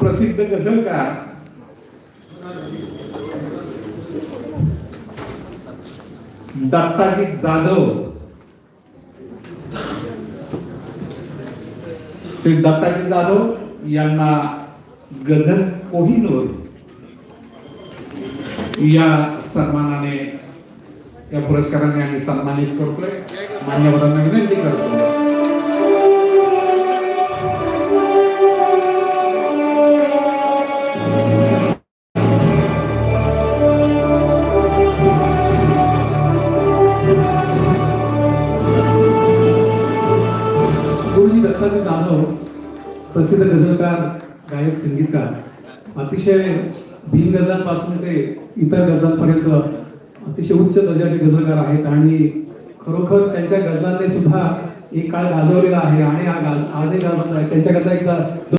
प्रसिद्ध गझलकार दत्ताजी जाधव. ते दत्ताजी जाधव यांना गझल कोहिनूर या सन्मानाने या पुरस्काराने आम्ही सन्मानित करतोय. मान्यवरांना विनंती करतो. गुरुजी जाधव प्रसिद्ध गझलकार गायक संगीतकार. अतिशय भीम गझलांपासून ते इतर गझलांपर्यंत अतिशय उच्च दर्जाचे गझलकार आहेत आणि खरोखर त्यांच्या गझलांनी सुद्धा एक काळ गाजवलेला आहे आणि हा गाज आजही गाजवला आहे. त्यांच्याकरता एकदा